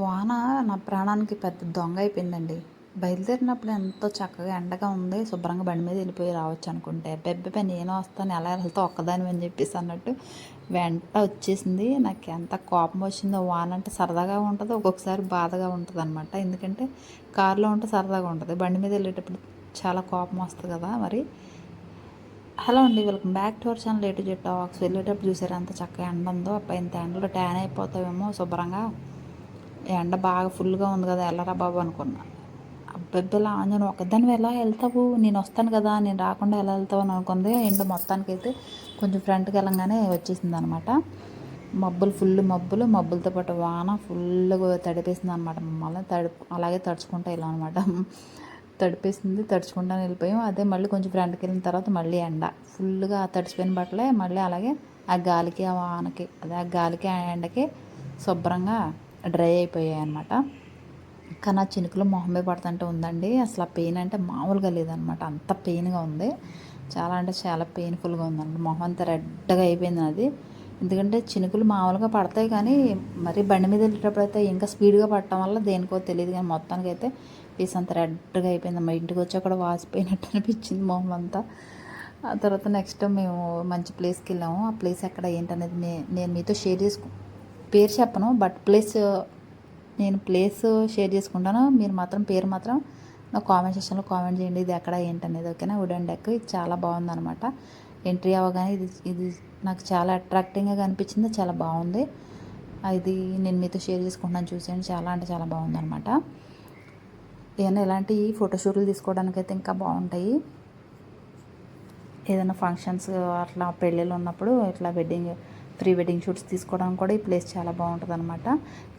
వాన నా ప్రాణానికి పెద్ద దొంగ అయిపోయిందండి బయలుదేరినప్పుడు ఎంతో చక్కగా ఎండగా ఉంది. శుభ్రంగా బండి మీద వెళ్ళిపోయి రావచ్చు అనుకుంటే బెబ్బె నేను వస్తాను ఎలా వెళ్తా ఒక్కదాని అని చెప్పేసి అన్నట్టు వెంట వచ్చేసింది. నాకు ఎంత కోపం వచ్చిందో వాన అంటే సరదాగా ఉంటుంది ఒక్కొక్కసారి బాధగా ఉంటుంది అనమాట ఎందుకంటే కారులో ఉంటే సరదాగా ఉంటుంది. బండి మీద వెళ్ళేటప్పుడు చాలా కోపం వస్తుంది కదా మరి. హలో అండి welcome back to our channel late jet talks. వెళ్ళేటప్పుడు చూసారు ఎంత చక్కగా ఎండ ఉందో అప్పుడు ఇంత ఎండలో ట్యాన్ అయిపోతావేమో శుభ్రంగా ఎండ బాగా ఫుల్గా ఉంది కదా వెళ్ళరా బాబు అనుకున్నా. అబ్బెబ్బలా నేను ఒకదాన్ని ఎలా వెళ్తావు? నేను వస్తాను కదా నేను రాకుండా ఎలా వెళ్తావు అని అనుకుంది. ఎండ మొత్తానికైతే కొంచెం ఫ్రంట్కి వెళ్ళంగానే వచ్చేసింది అనమాట మబ్బులు ఫుల్ మబ్బులు మబ్బులతో పాటు వాన ఫుల్గా తడిపేసింది అనమాట మమ్మల్ని తడి అలాగే తడుచుకుంటా వెళ్ళాం అనమాట తడిపేసింది తడుచుకుంటా వెళ్ళిపోయాం. అదే మళ్ళీ కొంచెం ఫ్రంట్కి వెళ్ళిన తర్వాత మళ్ళీ ఎండ. ఫుల్గా తడిచిపోయిన బట్టలే మళ్ళీ అలాగే ఆ గాలికి ఆ వానకి అదే ఆ గాలికి ఆ ఎండకి శుభ్రంగా డ్రై అయిపోయాయి అనమాట కానీ ఆ చినుకులు మొహమే పడుతుంటే ఉందండి. అసలు ఆ పెయిన్ అంటే మామూలుగా లేదనమాట అంత పెయిన్గా ఉంది. చాలా అంటే చాలా పెయిన్ఫుల్గా ఉందండి మొహం అంతా రెడ్గా అయిపోయింది అది ఎందుకంటే చినుకులు మామూలుగా పడతాయి కానీ మరి బండి మీద వెళ్ళేటప్పుడు అయితే ఇంకా స్పీడ్గా పడటం వల్ల దేనికో తెలియదు. కానీ మొత్తానికి అయితే పీస్ అంతా రెడ్గా అయిపోయింది మా ఇంటికి వచ్చి అక్కడ వాసిపోయినట్టు అనిపించింది మొహం అంతా. ఆ తర్వాత నెక్స్ట్ మేము మంచి ప్లేస్కి వెళ్ళాము. ఆ ప్లేస్ ఎక్కడ ఏంటనేది నేను మీతో షేర్ చేసుకు పేరు చెప్పను బట్ ప్లేస్ నేను ప్లేస్ షేర్ చేసుకుంటాను. మీరు మాత్రం పేరు మాత్రం నా కామెంట్ సెక్షన్లో కామెంట్ చేయండి. ఇది ఎక్కడ ఏంటనేది ఓకేనా వుడెన్ డెక్ ఇది చాలా బాగుందనమాట ఎంట్రీ అవ్వగానే ఇది ఇది నాకు చాలా అట్రాక్టింగ్గా కనిపించింది. చాలా బాగుంది. ఇది నేను మీతో షేర్ చేసుకుంటున్నాను చూసేయండి. చాలా అంటే చాలా బాగుందనమాట ఏదైనా ఇలాంటి ఫోటోషూట్లు తీసుకోవడానికి అయితే ఇంకా బాగుంటాయి. ఏదైనా ఫంక్షన్స్ అట్లా పెళ్ళిళ్ళు ఉన్నప్పుడు ఇట్లా వెడ్డింగ్ ప్రీ వెడ్డింగ్ షూట్స్ తీసుకోవడానికి కూడా ఈ ప్లేస్ చాలా బాగుంటుంది అనమాట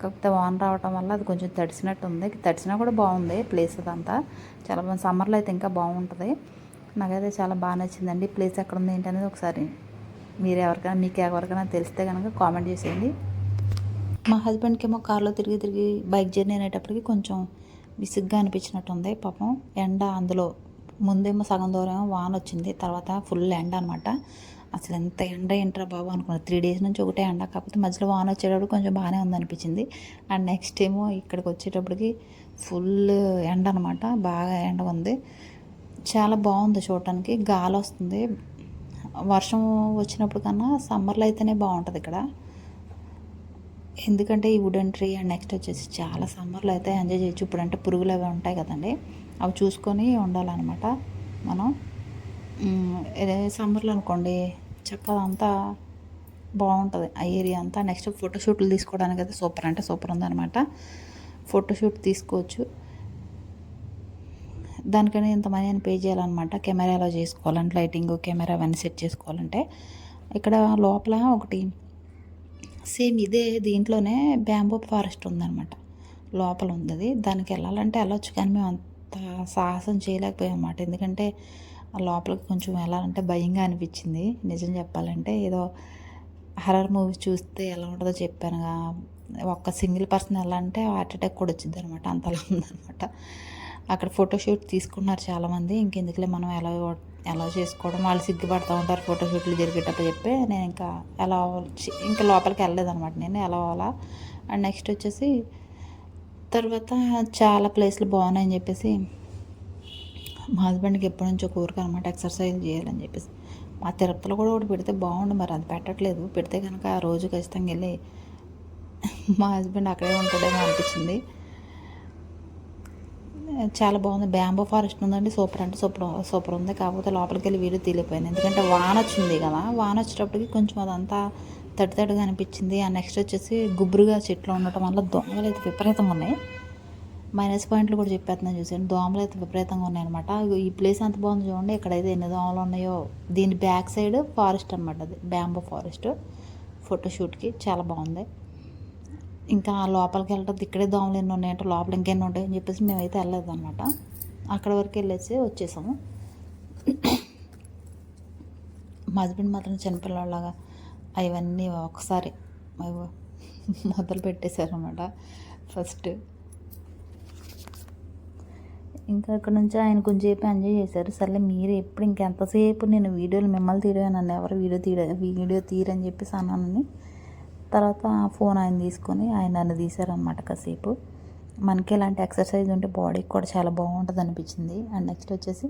కాకపోతే వాన్ రావటం వల్ల అది కొంచెం తడిసినట్టు ఉంది తడిసినా కూడా బాగుంది ప్లేస్ అదంతా. చాలా బాగుంది సమ్మర్లో అయితే ఇంకా బాగుంటుంది. నాకైతే చాలా బాగా నచ్చిందండి. ప్లేస్ ఎక్కడ ఉంది ఏంటనేది ఒకసారి మీరు ఎవరికైనా మీకు ఎవరికైనా తెలిస్తే కనుక కామెంట్ చేసేయండి. మా హస్బెండ్కి ఏమో కార్లో తిరిగి తిరిగి బైక్ జర్నీ అనేటప్పటికి కొంచెం విసుగ్గా అనిపించినట్టుంది పాపం. ఎండ అందులో ముందేమో సగం దూరం వాన్ వచ్చింది తర్వాత ఫుల్ ఎండ అనమాట అసలు ఎంత ఎండ ఏంట్రా బాబు అనుకున్నాను త్రీ డేస్ నుంచి ఒకటే ఎండ. కాకపోతే మధ్యలో వాన వచ్చేటప్పుడు కొంచెం బాగానే ఉందనిపించింది. అండ్ నెక్స్ట్ ఏమో ఇక్కడికి వచ్చేటప్పటికి ఫుల్ ఎండ అనమాట బాగా ఎండ ఉంది. చాలా బాగుంది చూడటానికి. గాలి వస్తుంది. వర్షం వచ్చినప్పుడు కన్నా సమ్మర్లో అయితేనే బాగుంటుంది ఇక్కడ. ఎందుకంటే ఈ వుడెన్ ట్రీ అండ్ నెక్స్ట్ వచ్చేసి చాలా సమ్మర్లో అయితే ఎంజాయ్ చేయొచ్చు. ఇప్పుడు అంటే పురుగులు అవి ఉంటాయి కదండి. అవి చూసుకొని ఉండాలన్నమాట మనం. సమ్మర్లో అనుకోండి చక్కగా అంతా బాగుంటుంది. ఆ ఏరియా అంతా. నెక్స్ట్ ఫోటోషూట్లు తీసుకోవడానికి అయితే సూపర్ అంటే సూపర్ ఉందన్నమాట. ఫోటోషూట్ తీసుకోవచ్చు. దానికని ఇంత మనీ అని పే చేయాలన్నమాట. కెమెరా ఎలా చేసుకోవాలంటే లైటింగ్ కెమెరా అవన్నీ సెట్ చేసుకోవాలంటే. ఇక్కడ లోపల ఒకటి సేమ్ ఇదే దీంట్లోనే బ్యాంబో ఫారెస్ట్ ఉందన్నమాట. లోపల ఉంది దానికి వెళ్ళాలంటే వెళ్ళొచ్చు కానీ మేము అంత సాహసం చేయలేకపోయాం అన్నమాట. ఎందుకంటే లోపలికి కొంచెం వెళ్ళాలంటే భయంగా అనిపించింది. నిజం చెప్పాలంటే ఏదో హర్రర్ మూవీ చూస్తే ఎలా ఉంటుందో చెప్పానుగా ఒక్క సింగిల్ పర్సన్ ఎలా అంటే హార్ట్ అటాక్ కూడా వచ్చింది అనమాట అంతలా ఉందనమాట. అక్కడ ఫోటోషూట్ తీసుకున్నారు చాలామంది ఇంకెందుకులే మనం ఎలా ఎలా చేసుకోవడం వాళ్ళు సిగ్గుపడుతూ ఉంటారు ఫోటోషూట్లు జరిగేటప్పుడు చెప్పి నేను ఇంకా ఎలా ఇంకా లోపలికి వెళ్ళలేదనమాట నేను ఎలా అవ్వాలా అండ్ నెక్స్ట్ వచ్చేసి తర్వాత చాలా ప్లేస్లు బాగున్నాయని చెప్పేసి మా హస్బెండ్కి ఎప్పటి నుంచో కోరిక అనమాట ఎక్సర్సైజ్ చేయాలని చెప్పేసి. మా తిరుపతిలో కూడా ఒకటి పెడితే బాగుండు మరి అది పెట్టట్లేదు. పెడితే కనుక ఆ రోజు ఖచ్చితంగా వెళ్ళి మా హస్బెండ్ అక్కడే ఉంటాడేమో అనిపించింది. చాలా బాగుంది. బ్యాంబో ఫారెస్ట్ ఉందండి. సూపర్ అంటే సూపర్ సూపర్ ఉంది. కాకపోతే లోపలికి వెళ్ళి వీడియో తీలిపోయింది. ఎందుకంటే వాన వచ్చింది కదా. వాన వచ్చేటప్పటికి కొంచెం అదంతా తడి తడిగా అనిపించింది. ఆ నెక్స్ట్ వచ్చేసి గుబురుగా చెట్లు ఉండటం వల్ల దొంగలు అయితే విపరీతంగా ఉన్నాయి. మైనస్ పాయింట్లు కూడా చెప్పేస్తున్నాను చూసాను. దోమలు అయితే విపరీతంగా ఉన్నాయన్నమాట. ఈ ప్లేస్ ఎంత బాగుంది చూడండి. ఇక్కడైతే ఎన్ని దోమలు ఉన్నాయో దీని బ్యాక్ సైడ్ ఫారెస్ట్ అనమాట అది. బ్యాంబో ఫారెస్ట్ ఫోటోషూట్కి చాలా బాగుంది. ఇంకా లోపలికి వెళ్ళటం ఇక్కడే దోమలు ఎన్ని ఉన్నాయంటే లోపల ఇంకెన్ని ఉంటాయని చెప్పేసి మేమైతే వెళ్ళలేదు అనమాట అక్కడ వరకు వెళ్ళేసి వచ్చేసాము. మా హస్బెండ్ మాత్రం చిన్నపిల్లలాగా అవన్నీ ఒకసారి మొదలు పెట్టేశారనమాట ఫస్ట్ ఇంకా అక్కడ నుంచి ఆయన కొంచెం సేపు ఎంజాయ్ చేశారు. సర్లే మీరు ఎప్పుడు ఇంకెంతసేపు నేను వీడియోలు మిమ్మల్ని తీయడం నన్ను ఎవరు వీడియో తీయ వీడియో తీయరని చెప్పేసి అన్నానని. తర్వాత ఫోన్ ఆయన తీసుకొని ఆయన నన్ను తీశారనమాట కాసేపు. మనకి ఇలాంటి ఎక్సర్సైజ్ ఉంటే బాడీకి కూడా చాలా బాగుంటుంది అనిపించింది. అండ్ నెక్స్ట్ వచ్చేసి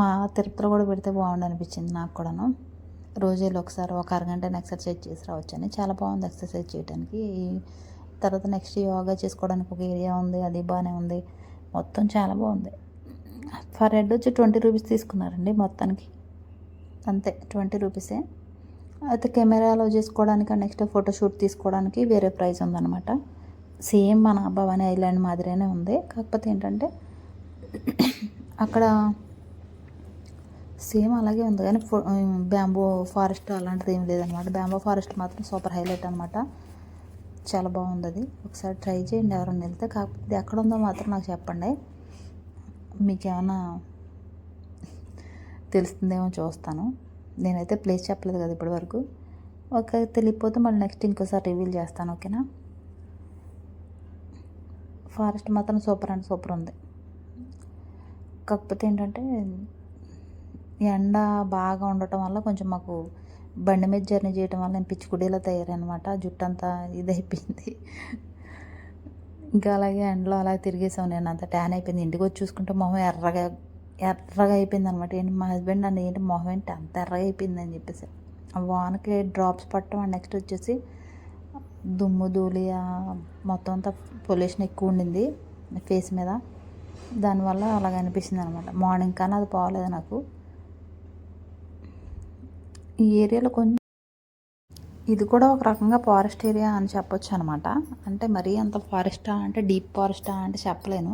మా తిరుపతిలో కూడా పెడితే బాగుండు అనిపించింది నాకు కూడాను. రోజులో ఒకసారి ఒక అరగంట ఎక్సర్సైజ్ చేసి రావచ్చని. చాలా బాగుంది ఎక్సర్సైజ్ చేయడానికి తర్వాత నెక్స్ట్ యోగా చేసుకోవడానికి ఒక ఏరియా ఉంది అది బాగానే ఉంది. మొత్తం చాలా బాగుంది. ఫర్ హెడ్ వచ్చి ట్వంటీ రూపీస్ తీసుకున్నారండి మొత్తానికి. అంతే ట్వంటీ రూపీసే అయితే కెమెరాలో చేసుకోవడానికి నెక్స్ట్ ఫోటోషూట్ తీసుకోవడానికి వేరే ప్రైస్ ఉందన్నమాట. సేమ్ మన భవానీ ఐలాండ్ మాదిరినే ఉంది. కాకపోతే ఏంటంటే అక్కడ సేమ్ అలాగే ఉంది. కానీ బ్యాంబో ఫారెస్ట్ అలాంటిది ఏం లేదనమాట బ్యాంబో ఫారెస్ట్ మాత్రం సూపర్ హైలైట్ అనమాట చాలా బాగుంది అది ఒకసారి ట్రై చేయండి ఎవరైనా వెళ్తే. కాకపోతే ఇది ఎక్కడ ఉందో మాత్రం నాకు చెప్పండి. మీకు ఏమైనా తెలుస్తుందేమో చూస్తాను. నేనైతే ప్లేస్ చెప్పలేదు కదా ఇప్పటివరకు. ఒక తెలియకపోతే మళ్ళీ నెక్స్ట్ ఇంకోసారి రివీల్ చేస్తాను ఓకేనా? ఫారెస్ట్ మాత్రం సూపర్ అండ్ సూపర్ ఉంది. కాకపోతే ఏంటంటే ఎండ బాగా ఉండటం వల్ల కొంచెం మాకు బండి మీద జర్నీ చేయడం వల్ల నేను పిచ్చుకుడేలా తయారనమాట. జుట్టు అంతా ఇదైపోయింది. ఇంకా అలాగే ఎండలో అలా తిరిగేసాం. నేను అంత ట్యాన్ అయిపోయింది. ఇంటికి వచ్చి చూసుకుంటే మొహం ఎర్రగా ఎర్రగా అయిపోయింది అనమాట ఏంటి మా హస్బెండ్ నన్ను ఏంటి మొహం ఏంటి అంత ఎర్రగా అయిపోయింది అని చెప్పేసి. ఆ వానకి డ్రాప్స్ పట్టడం అండ్ నెక్స్ట్ వచ్చేసి దుమ్ము ధూళి మొత్తం అంతా పొల్యూషన్ ఎక్కువ ఉండింది ఫేస్ మీద. దానివల్ల అలాగ అనిపిస్తుంది అనమాట మార్నింగ్ కానీ అది పోలేదు నాకు. ఈ ఏరియాలో కొంచెం ఇది కూడా ఒక రకంగా ఫారెస్ట్ ఏరియా అని చెప్పొచ్చు అనమాట అంటే మరీ అంత ఫారెస్టా అంటే డీప్ ఫారెస్టా అంటే చెప్పలేను.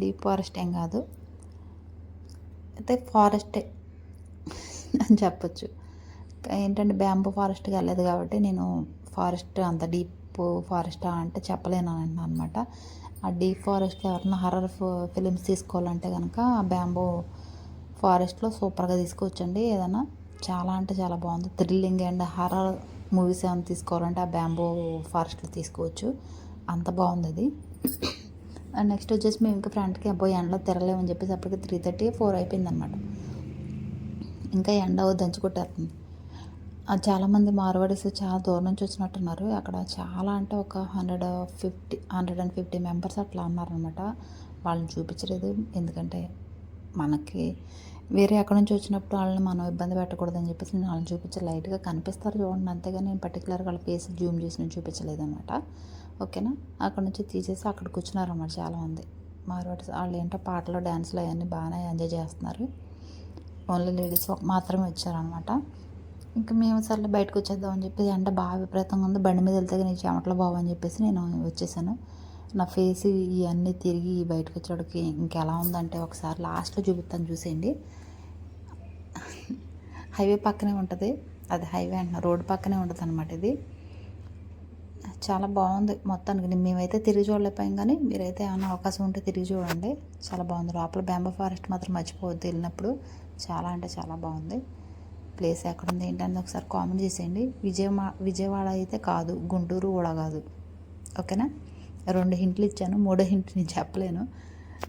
డీప్ ఫారెస్ట్ ఏం కాదు. అయితే ఫారెస్టే అని చెప్పొచ్చు. ఏంటంటే బ్యాంబూ ఫారెస్ట్కి వెళ్ళలేదు కాబట్టి నేను ఫారెస్ట్ అంత డీప్ ఫారెస్టా అంటే చెప్పలేను అనమాట ఆ డీప్ ఫారెస్ట్ ఎవరైనా హర్రర్ ఫిలిమ్స్ తీసుకోవాలంటే కనుక బ్యాంబూ ఫారెస్ట్లో సూపర్గా తీసుకోవచ్చండి ఏదైనా. చాలా అంటే చాలా బాగుంది. థ్రిల్లింగ్ అండ్ హర్రర్ మూవీస్ ఏమైనా తీసుకోవాలంటే ఆ బ్యాంబో ఫారెస్ట్లో తీసుకోవచ్చు. అంత బాగుంది అది. అండ్ నెక్స్ట్ వచ్చేసి మేము ఇంకా ఫ్రంట్కి అబ్బాయి ఎండలో తిరగలేమని చెప్పేసి అప్పటికి త్రీ థర్టీ ఫోర్ అయిపోయింది అనమాట ఇంకా ఎండ దంచుకొట్టేస్తుంది చాలామంది మార్వాడీస్ చాలా దూరం నుంచి వచ్చినట్టున్నారు. అక్కడ చాలా అంటే ఒక hundred fifty hundred and fifty members అట్లా ఉన్నారనమాట వాళ్ళని చూపించలేదు. ఎందుకంటే మనకి వేరే ఎక్కడి నుంచి వచ్చినప్పుడు వాళ్ళని మనం ఇబ్బంది పెట్టకూడదని చెప్పేసి నేను వాళ్ళని చూపించి లైట్గా కనిపిస్తారు చూడండి అంతేగా నేను పర్టికులర్గా వాళ్ళ ఫేస్ జూమ్ చేసి నేను చూపించలేదు అనమాట ఓకేనా? అక్కడ నుంచి తీసేసి అక్కడ కూర్చున్నారన్నమాట చాలామంది. మార్వాడి వాళ్ళు ఏంటో పాటలు డ్యాన్స్లు అవన్నీ బాగానే ఎంజాయ్ చేస్తున్నారు. ఓన్లీ లేడీస్ మాత్రమే వచ్చారనమాట ఇంకా మేము సర్లే బయటకు వచ్చేద్దామని చెప్పి ఎండ బాగా విపరీతంగా ఉంది. బండి మీద వెళ్తే నీ చెమటలు బాగు అని చెప్పేసి నేను వచ్చేసాను. నా ఫేస్ ఇవన్నీ తిరిగి బయటకు వచ్చేటికి ఇంకెలా ఉందంటే ఒకసారి లాస్ట్లో చూపిస్తాను చూసేయండి. హైవే పక్కనే ఉంటుంది. అది హైవే అంటున్నా. రోడ్డు పక్కనే ఉంటుంది అనమాట ఇది. చాలా బాగుంది మొత్తానికి. మేమైతే తిరిగి చూడలేకపోయాం కానీ మీరైతే ఏమైనా అవకాశం ఉంటే తిరిగి చూడండి. చాలా బాగుంది. లోపల బ్యాంబో ఫారెస్ట్ మాత్రం మర్చిపోవద్దు వెళ్ళినప్పుడు. చాలా అంటే చాలా బాగుంది. ప్లేస్ ఎక్కడ ఉంది ఏంటంటే ఒకసారి కామెంట్ చేసేయండి. విజయమా విజయవాడ అయితే కాదు గుంటూరు కూడా కాదు. ఓకేనా రెండు హింట్లు ఇచ్చాను మూడో హింట్ నేను చెప్పలేను.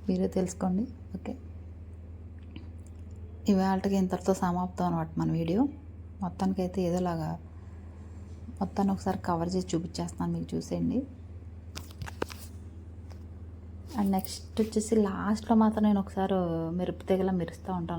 మీరే తెలుసుకోండి. ఓకే. ఇవాళకి ఇంతటితో సమాప్తం అనమాట మన వీడియో. మొత్తానికి అయితే ఏదోలాగా మొత్తాన్ని ఒకసారి కవర్ చేసి చూపించేస్తాను మీకు చూసేయండి. అండ్ నెక్స్ట్ వచ్చేసి లాస్ట్లో మాత్రం నేను ఒకసారి మెరుపు తెగల మెరుస్తూ ఉంటాను.